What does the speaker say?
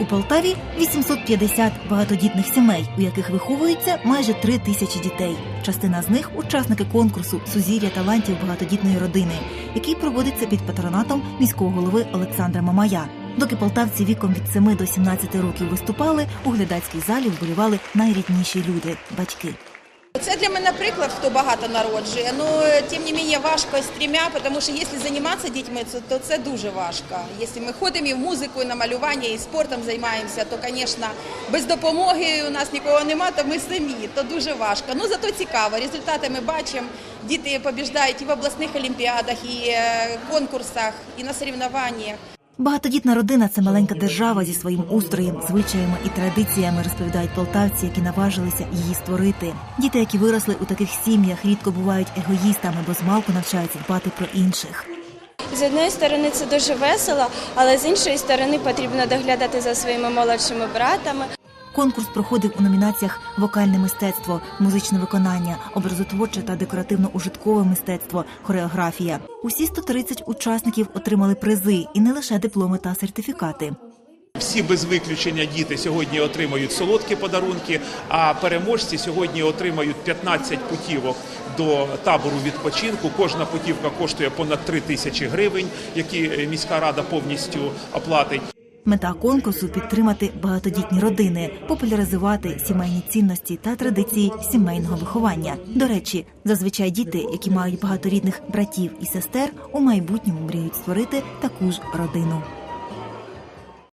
У Полтаві 850 багатодітних сімей, у яких виховується майже три тисячі дітей. Частина з них учасники конкурсу Сузір'я талантів багатодітної родини, який проводиться під патронатом міського голови Олександра Мамая. Доки полтавці віком від 7 до 17 років виступали, у глядацькій залі вболівали найрідніші люди батьки. Це для мене приклад, хто багато народжує. Ну тим не менше важко з трьома, тому що якщо займатися дітьми, то це дуже важко. Якщо ми ходимо і в музику, і на малювання, і спортом займаємося, то, звісно, без допомоги у нас нікого нема, то ми самі. То дуже важко. Ну зато цікаво. Результати ми бачимо. Діти побіждають і в обласних олімпіадах, і е, конкурсах, і на соревнованнях. Багатодітна родина це маленька держава зі своїм устроєм, звичаями і традиціями, розповідають полтавці, які наважилися її створити. Діти, які виросли у таких сім'ях, рідко бувають егоїстами, бо змалку навчаються дбати про інших. З однієї сторони це дуже весело, але з іншої сторони потрібно доглядати за своїми молодшими братами. Конкурс проходив у номінаціях вокальне мистецтво, музичне виконання, образотворче та декоративно-ужиткове мистецтво, хореографія. Усі 130 учасників отримали призи і не лише дипломи та сертифікати. Всі без виключення діти сьогодні отримають солодкі подарунки, а переможці сьогодні отримають 15 путівок до табору відпочинку. Кожна путівка коштує понад 3 тисячі гривень, які міська рада повністю оплатить. Мета конкурсу підтримати багатодітні родини, популяризувати сімейні цінності та традиції сімейного виховання. До речі, зазвичай діти, які мають багаторідних братів і сестер, у майбутньому мріють створити таку ж родину.